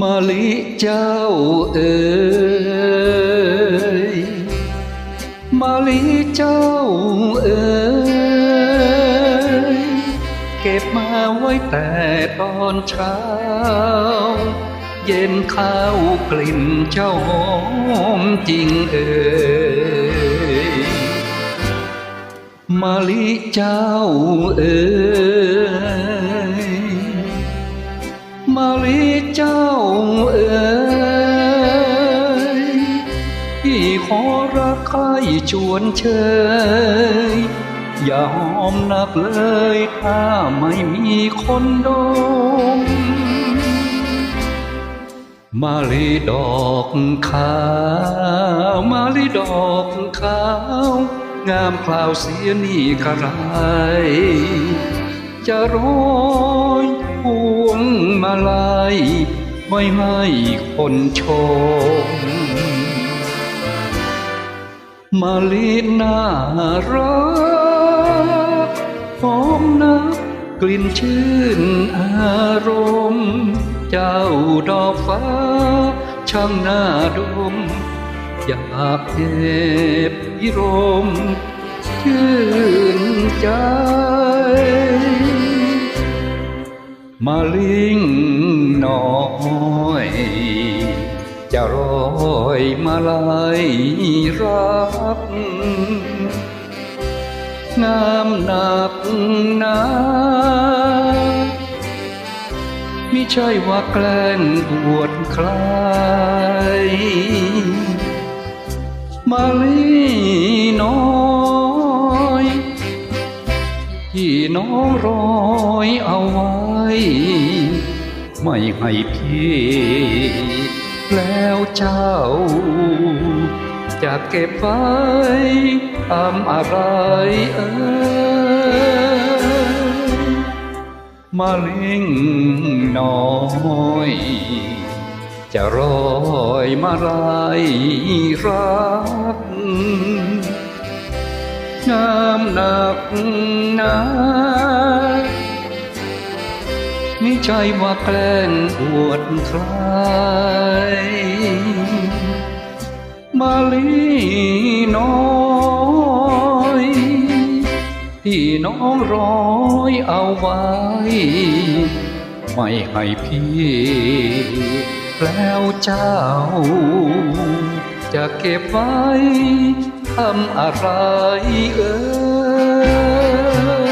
มาลิเจ้าเอ๋ยมาลิเจ้าเอ๋ยเก็บมาไว้แต่ตอนเช้า เย็นข้าวกลิ่นเจ้าหอมจริงเอ๋ยมาลิเจ้าเอ๋ย รักใครชวนเชย อย่าหอมนักเลยถ้าไม่มีคนดม มาลีดอกขาวมาลีดอกขาว งามคลาวเสียนี่กระไรจะโร้อยพวงมาลัยไว้ให้คนชม มาลีน่ารักหอมนักกลิ่นชื่นอารมณ์ เจ้าดอกฟ้า ช่างน่าดม อยากเก็บพิรม ชื่นใจ มาลิงน้อย จะรอยมาลายรักงามหนักหนามิใช่ว่าแกล้งบวดใครมาลีน้อยที่น้องรอยเอาไว้ ไม่ให้พี่ แล้วเจ้า จะเก็บไว้ทำอะไรเอ่ยมาลิงน้อยจะรอยมาลายรักงามหนักหนาไม่ใช่ว่าแกล้งปวดใครมาลีน้อยที่น้องร้อยเอาไว้ ไม่ให้พี่แล้วเจ้า จะเก็บไว้ทำอะไรเอ่ย